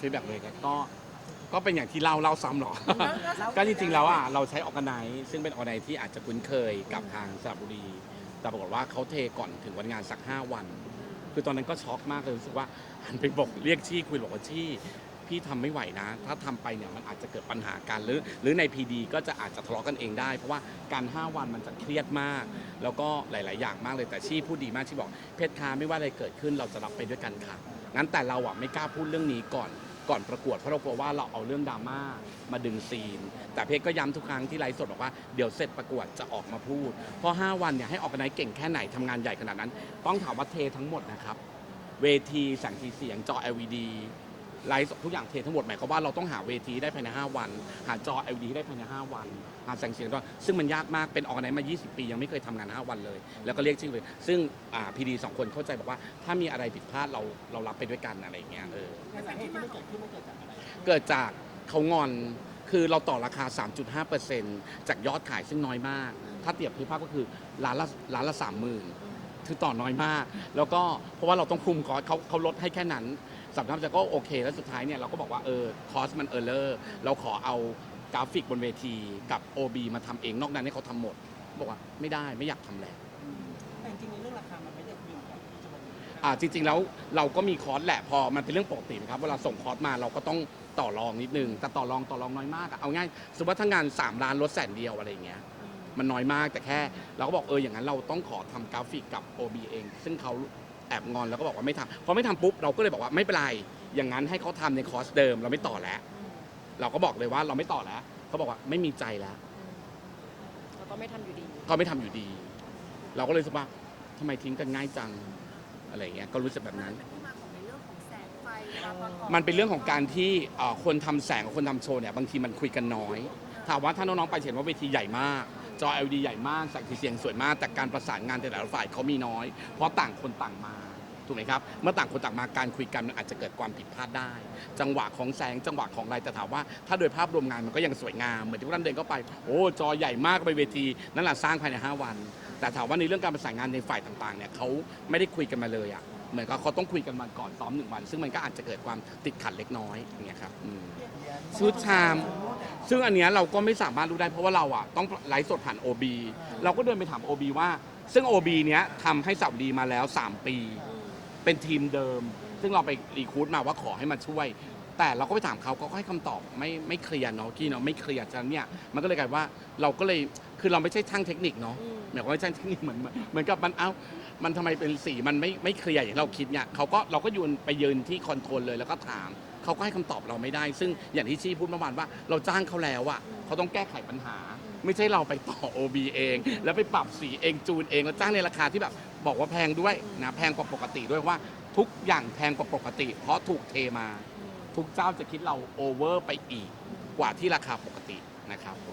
ฟีดแบ็กเลยครับก็ก็เป็นอย่างที่เล่าเล่าซ้ำหรอ ก็จริงๆแล้วอะเราใช้ออกไนซึ่งเป็นออกไนที่อาจจะคุ้นเคยกับทางสระบุรี แต่ปรากฏว่าเขาเทก่อนถึงวันงานสัก 5 วัน คือตอนนั้นก็ช็อกมากเลยรู้สึกว่าหันไปบอกเรียกชี่คุยบอกว่าชี่พี่ทำไม่ไหวนะ ถ้าทำไปเนี่ยมันอาจจะเกิดปัญหากันหรือ หรือในพีดีก็จะอาจจะทะเลาะกันเองได้ เพราะว่าการ 5 วันมันจะเครียดมาก แล้วก็หลาย ๆ อย่างมากเลยแต่ชี่พูดดีมากชี่บอกเพชรคาไม่ว่าอะไรเกิดขึ้นเราจะรับไปด้วยกันค่ะงั้นแต่เราอะไม่กล้าพูดเรื่องนี้ก่อน ก่อนประกวดเพราะเรากลัวว่าเราเอาเรื่องดราม่ามาดึงซีน แต่เพชรก็ย้ำทุกครั้งที่ไลฟ์สดบอกว่าเดี๋ยวเสร็จประกวดจะออกมาพูด เพราะ 5 วันเนี่ยให้ออกกันไหนเก่งแค่ไหนทำงานใหญ่ขนาดนั้น ต้องถามว่าเททั้งหมดนะครับ เวทีแสงสีเสียงจอ LED ไลฟ์สดทุกอย่างเททั้งหมดหมายความว่าเราต้องหาเวทีได้ภายใน 5 วัน หาจอ LED ได้ภายใน 5 วัน หาแสงเสียงด้วยซึ่งมันยากมากเป็นออกไหนมา 20 ปี ยังไม่เคยทำงาน 5 วันเลย แล้วก็เรียกชื่อเลยซึ่งพีดีสองคนเข้าใจบอกว่า ถ้ามีอะไรผิดพลาดเราเรารับไปด้วยกันอะไรอย่างเงี้ยเออ สาเหตุที่มันเกิดขึ้นมันเกิดจากอะไร เกิดจากเขางอน คือเราต่อราคา 3.5%จากยอดขายซึ่งน้อยมาก ถ้าเปรียบเทียบภาพก็คือร้านละร้านละสามหมื่นคือต่อน้อยมาก แล้วก็เพราะว่าเราต้องคุมคอสเขาเขาลดให้แค่นั้น สัมภาระก็โอเค แล้วสุดท้ายเนี่ยเราก็บอกว่าเออคอสมันเออร์เลอร์เราขอเอากราฟิกบนเวทีกับ OB มาทำเองนอกนั้นให้เขาทำหมด บอกว่าไม่ได้ไม่อยากทำแล้ว แต่จริงๆในเรื่องราคามันไม่ได้มีก่อนที่จะมาดูอ่าจริงๆแล้วเราก็มีคอร์สแหละพอมันเป็นเรื่องปกตินะครับเวลาส่งคอร์สมาเราก็ต้องต่อรองนิดนึงแต่ต่อรองต่อรองน้อยมากอะเอาง่ายสมมติว่าถ้างาน 3 ล้านลดแสนเดียวอะไรอย่างเงี้ยมันน้อยมากแต่แค่ เราก็บอกเอออย่างนั้นเราต้องขอทำกราฟิกกับ OB เอง ซึ่งเขา แอบงอนแล้วก็บอกว่าไม่ทำพอไม่ทำปุ๊บเราก็เลยบอกว่าไม่เป็นไร อย่างนั้นให้เขาทำในคอร์สเดิม เราไม่ต่อแล้ว เราก็บอกเลยว่าเราไม่ต่อแล้วเขาบอกว่าไม่มีใจแล้วเราก็ไม่ทำอยู่ดี ก็ไม่ทำอยู่ดี เราก็เลยรู้สึกว่าทำไมทิ้งกันง่ายจังอะไรอย่างเงี้ยก็รู้สึกแบบนั้น ที่มาของในเรื่องของแสงไฟเวลาตอนออกมันเป็นเรื่องของการที่เอ่อคนทำแสงกับคนทำโชว์เนี่ยบางทีมันคุยกันน้อย ถามว่าถ้าน้องๆไปจะเห็นว่าเวทีใหญ่มาก จอ LED ใหญ่มากแสงสีเสียงสวยมากแต่การประสานงานแต่ละฝ่ายเขามีน้อย เพราะต่างคนต่างมาถูกไหมครับเมื่อต่างคนต่างมาการคุยกันมันอาจจะเกิดความผิดพลาดได้ จังหวะของแสงจังหวะของอะไรแต่ถามว่าถ้าโดยภาพรวมงานมันก็ยังสวยงามเหมือนที่พวกท่านเดินเข้าไปโอ้จอใหญ่มากไปเวทีนั่นแหละสร้างภายใน 5 วัน แต่ถามว่าในเรื่องการประสานงานในฝ่ายต่างๆเนี่ยเขาไม่ได้คุยกันมาเลยอะ เหมือนกับเขาต้องคุยกันมาก่อนซ้อมหนึ่งวัน ซึ่งมันก็อาจจะเกิดความติดขัดเล็กน้อยอย่างเงี้ยครับอืมชุดชาม ซึ่งอันเนี้ยเราก็ไม่สามารถรู้ได้เพราะว่าเราอะต้องไลฟ์สดผ่าน OB เราก็เดินไปถาม OB ว่า ซึ่ง OB เนี้ยทำให้สับดีมาแล้ว 3 ปี เป็นทีมเดิม ซึ่งเราไปรีคูดมาว่าขอให้มาช่วย แต่เราก็ไปถามเขาเขาก็ให้คำตอบไม่ไม่เคลียร์เนาะกี้เนาะไม่เคลียร์ฉะนั้นเนี่ยมันก็เลยกลายว่าเราก็เลยคือเราไม่ใช่ช่างเทคนิคเนาะอืมหมายความว่าช่างเทคนิคเหมือนเหมือนกับมันเอ้ามันทำไมเป็นสีมันไม่ไม่เคลียร์อย่างเราคิดเนี่ยเขาก็เราก็ยืนไปยืนที่คอนโทรลเลยแล้วก็ถามเขาก็ให้คำตอบเราไม่ได้ ซึ่งอย่างที่ชี้พูดเมื่อวานว่า เราจ้างเขาแล้วอะเขาต้องแก้ไขปัญหา ไม่ใช่เราไปต่อ OB เอง แล้วไปปรับสีเองจูนเองแล้วจ้างในราคาที่แบบบอกว่าแพงด้วยนะแพงกว่าปกติด้วยว่าทุกอย่างแพงกว่าปกติ เพราะถูกเทมา ทุกเจ้าจะคิดเราโอเวอร์ไปอีกกว่าที่ราคาปกตินะครับ